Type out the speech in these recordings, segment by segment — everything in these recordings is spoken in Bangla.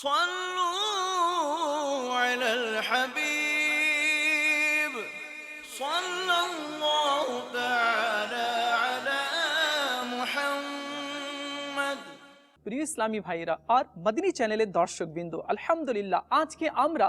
صلوا على الحبيب صلى الله تعالى على محمد প্রিয় ইসলামী ভাইরা আর মদিনী চ্যানেলের দর্শকবৃন্দ আলহামদুলিল্লাহ আজকে আমরা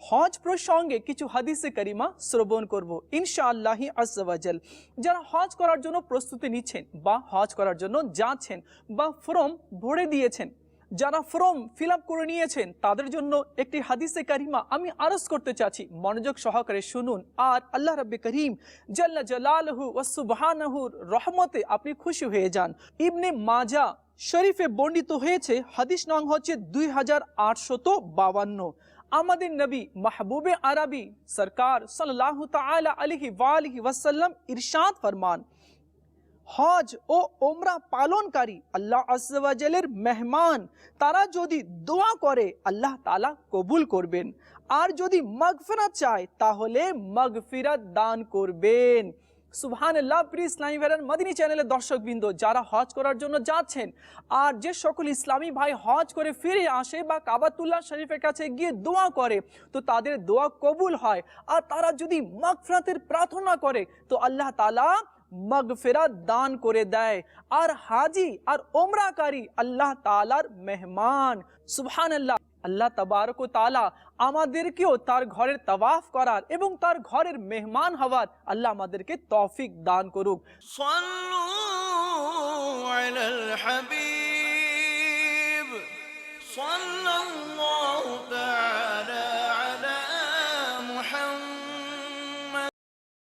হজ প্রসঙ্গে কিছু হাদিসে করিমা শ্রবণ করব ইনশাআল্লাহি আজ্জাওয়াজাল যারা হজ করার জন্য প্রস্তুতি নিচ্ছেন বা হজ করার জন্য যাচ্ছেন বা ফর্ম ভরে দিয়েছেন যারা ফর্ম ফিল করে নিয়েছেন, তাদের জন্য একটি হাদিসে কারিমা আমি আরজ করতে চাচ্ছি। মনোযোগ সহকারে শুনুন। আর আল্লাহ রব্বি করিম জাল্লা জালালহু ওয়াসুবহানাহুর রহমতে আপনি খুশি হয়ে যান। ইবনে মাজা শরীফে বর্ণিত হয়েছে, হাদিস নং হচ্ছে দুই হাজার আটশত বাবান্ন আমাদের নবী মাহবুবে আরবি সরকার সাল্লাল্লাহু তাআলা আলাইহি ওয়ালিহি ওয়াসাল্লাম ইরশাদ ফরমান। হজ ও ওমরা পালনকারী আল্লাহ আজ্জাওয়াজালের মেহমান, তারা যদি দোয়া করে, আল্লাহ তালা কবুল করবেন। আর যদি মগফিরাত চায়, তাহলে মগফিরাত দান করবেন। সুবহান আল্লাহ প্রিয় ইসলামী ভাইরান মদিনী চ্যানেলের দর্শকবৃন্দ যারা হজ করার জন্য যাচ্ছেন আর যে সকল ইসলামী ভাই হজ করে ফিরে আসে বা কাবাতুল্লাহ শরীফের কাছে গিয়ে দোয়া করে, তো তাদের দোয়া কবুল হয়। আর তারা যদি মাগফিরাতের প্রার্থনা করে, তো আল্লাহ তাআলা মগফিরাত দান করে দেয়। আর হাজি আর ওমরাকারী আল্লাহ তালার মেহমান। সুবহান আল্লাহ তাবারক তালা আমাদেরকেও তার ঘরের তাওয়াফ করার এবং তার ঘরের মেহমান হওয়ার আল্লাহ আমাদেরকে তৌফিক দান করুক। হাবিব